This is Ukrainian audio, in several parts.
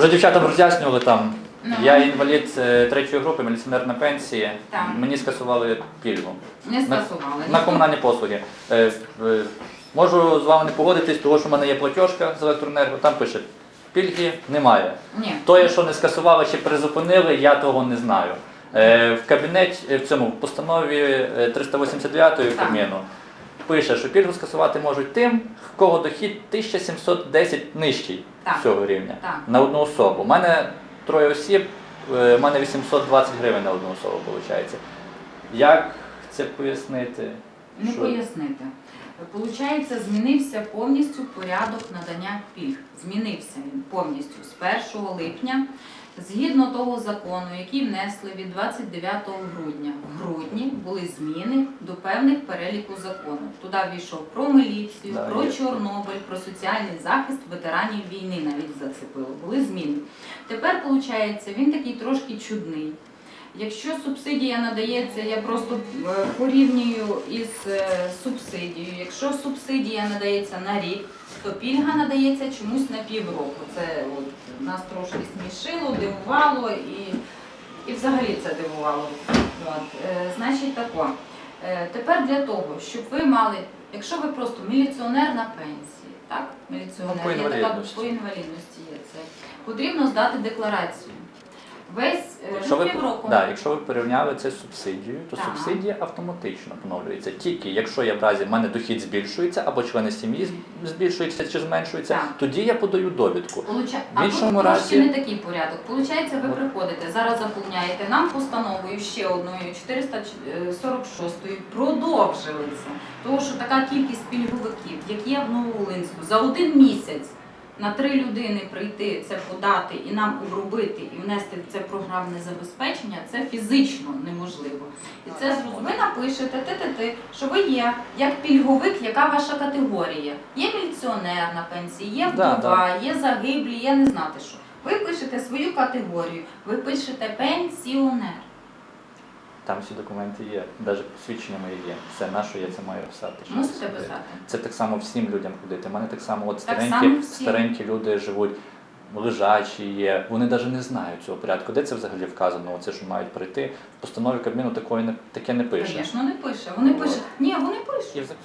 Вже дівчатам роз'яснювали там. Ну. Я інвалід е, третьої групи, міліціонер на пенсії. Так. Мені скасували пільгу. Не На, скасували. на комунальні послуги. Е, е, Можу з вами не погодитись, тому що в мене є платіжка з електроенерго, там пише пільги немає. Ні. То, що не скасували чи призупинили, я того не знаю. Е, В кабінеті е, в цьому в постанові е, 389 Так. Кабміну пише, що пільгу скасувати можуть тим, в кого дохід 1710 нижчий Так. цього рівня Так. на одну особу. У мене троє осіб, е, в мене 820 гривень на одну особу виходить. Як це пояснити? Не Що? пояснити. Получається, змінився повністю порядок надання пільг. Змінився він повністю з 1 липня, згідно того закону, який внесли від 29 грудня. В грудні були зміни до певних переліку закону. Туди війшов про міліцію, Да, про є. Чорнобиль, про соціальний захист ветеранів війни навіть зацепило. Були зміни. Тепер, виходить, він такий трошки чудний. Якщо субсидія надається, я просто е, порівнюю із е, субсидією. Якщо субсидія надається на рік, то пільга надається чомусь на півроку. Це от, нас трошки смішило, дивувало і, і взагалі це дивувало. От, е, значить тако. Е, тепер для того, щоб ви мали, якщо ви просто міліціонер на пенсії, так? Міліціонер Ну, по така по інвалідності є це. Потрібно здати декларацію. Весь е, Якщо ну, ви, півроку. да, якщо ви порівняли це з субсидією, то Так. субсидія автоматично поновлюється. Тільки якщо я в разі в мене дохід збільшується або члени сім'ї збільшуються чи зменшуються, Так. тоді я подаю довідку. Получа... В А іншому тут разі- трошки не такий порядок. Получається, ви приходите, зараз заповняєте нам постановою ще одною 446 продовжили це. Тому що така кількість пільговиків, як є в Нововолинську, за один місяць на три людини прийти це подати і нам обробити і внести в це програмне забезпечення, це фізично неможливо. І це зрозуміло. Ви напишете ти-ти-ти, що ви є як пільговик, яка ваша категорія. Є міліціонер на пенсії, є Да, вдова, є загиблі, є не знати що. Ви пишете свою категорію, ви пишете пенсіонер. Там всі документи є, навіть посвідчення мої є. Все, на що я це маю писати? Мусите це робити? писати. Це так само всім людям ходити. У мене так само от Так старенькі, само старенькі люди живуть, лежачі є. Вони навіть не знають цього порядку. Де це взагалі вказано? Оце що мають прийти. В постанові Кабміну такої не таке не пише. Звісно, не пише. Вони От. пишуть. Ні, вони пишуть.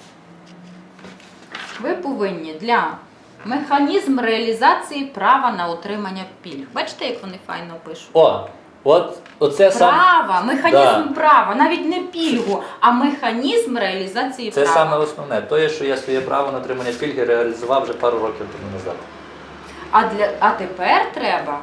Ви повинні для механізм реалізації права на отримання пільг. Бачите, як вони файно пишуть? О, от оце сам Права, механізм Да. права, навіть не пільгу, а механізм реалізації це права. саме основне. То є, що я своє право на отримання пільги реалізував вже пару років тому назад. А для а тепер треба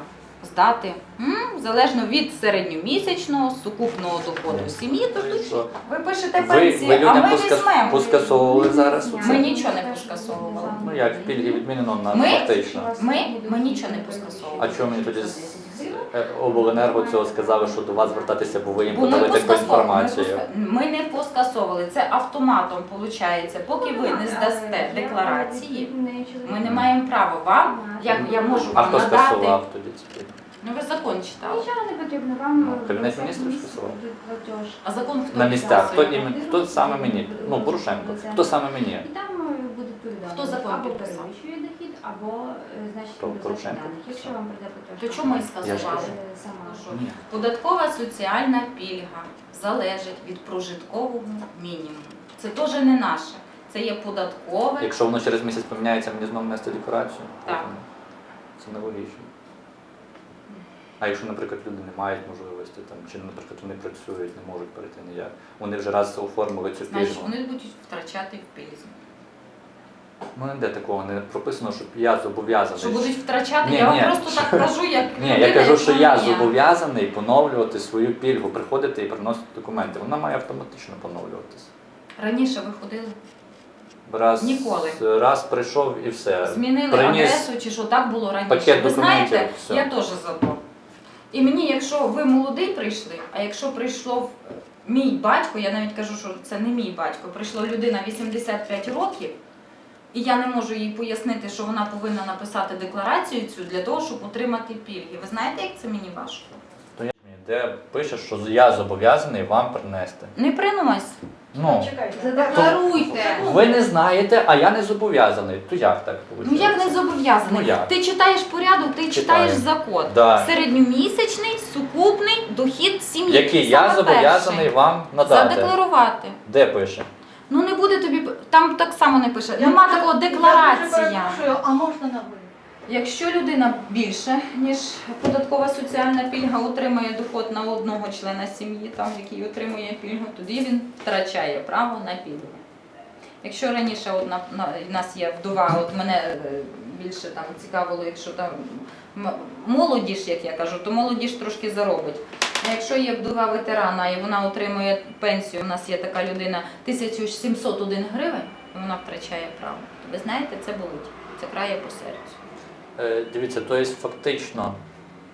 здати м, залежно від середньомісячного сукупного доходу сім'ї. Дадуть. Що? Ви пишете Ви, пенсії, ви а людям ми поска- візьмемо. поскасовували зараз. Ми оце? нічого не поскасовували. Ну як пільги відмінено на Ми? фактично. Ми? Ми нічого не А чому мені тоді з обленерго цього сказали, що до вас звертатися, бо ви їм Бо ми подали таку інформацію? ми не поскасовували. Це автоматом виходить. Поки ви не здасте декларації, ми не маємо права вам, як я можу А вам хто надати. скасував тоді ці? Ну ви закон читали. Нічого не потрібно, вам Ну, Кабінет міністрів скасував. платеж. А закон хто На місцях. Хто підписує? хто саме мені? Ну Порошенко. Хто саме мені? І там е, буде. Хто закон підписав? Або е, значить даних. Якщо вам прийде. То чому і Я ж скасували? кажу. Е, Сама. Що? Ні. Податкова соціальна пільга залежить від прожиткового мінімуму. Це теж не наше. Це є податкове. Якщо воно через місяць поміняється, мені знову нести декларацію? Так. Це нелогічно. А якщо, наприклад, люди не мають можливості, там, чи, наприклад, вони працюють, не можуть перейти ніяк. Вони вже раз оформили цю Значить, пільгу. вони будуть втрачати в пільзі. Ну ніде такого не прописано, щоб я зобов'язаний. Що будуть втрачати, Ні, я вам ні. просто так кажу, як Ні, людина, я кажу, що я зобов'язаний поновлювати свою пільгу, приходити і приносити документи. Вона має автоматично поновлюватися. Раніше ви ходили, Раз, Ніколи. раз прийшов і все. змінили Приніс адресу, чи що так було раніше. пакет ви документів, знаєте, все. я теж за то. І мені, якщо ви молодий прийшли, а якщо прийшов мій батько, я навіть кажу, що це не мій батько, прийшла людина 85 років, і я не можу їй пояснити, що вона повинна написати декларацію цю для того, щоб отримати пільги. Ви знаєте, як це мені важко? де пише, що я зобов'язаний вам принести. Не принось. Ну, Задекларуйте. ви не знаєте, а я не зобов'язаний. То як так Ну як не зобов'язаний? Ну, як? Ти читаєш порядок, ти Читаю. читаєш закон. Да. Середньомісячний сукупний дохід сім'ї. Який я зобов'язаний перший. вам надати. задекларувати. Де пише? Ну не буде тобі там так само не пише. Нема такого декларація. а можна на ви? Якщо людина більше, ніж податкова соціальна пільга отримує доход на одного члена сім'ї, там який отримує пільгу, тоді він втрачає право на пільгу. Якщо раніше от на, на, в нас є вдова, от мене е, більше там цікавило, якщо там м- молодіж, як я кажу, то молодіж трошки заробить. А якщо є вдова ветерана і вона отримує пенсію, у нас є така людина 1701 гривень, і вона втрачає право. То ви знаєте, це болить, це крає по серцю. Е, дивіться, то є фактично,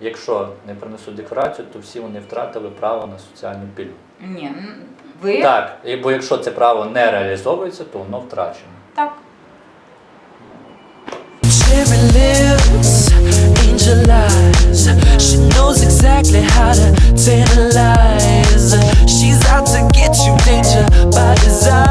якщо не принесуть декларацію, то всі вони втратили право на соціальну пільгу. Ні, ви Так, і- бо якщо це право не реалізовується, то воно втрачено. так. Cherry lips, angel eyes. Knows exactly how to tantalize. She's out to get you, danger by design.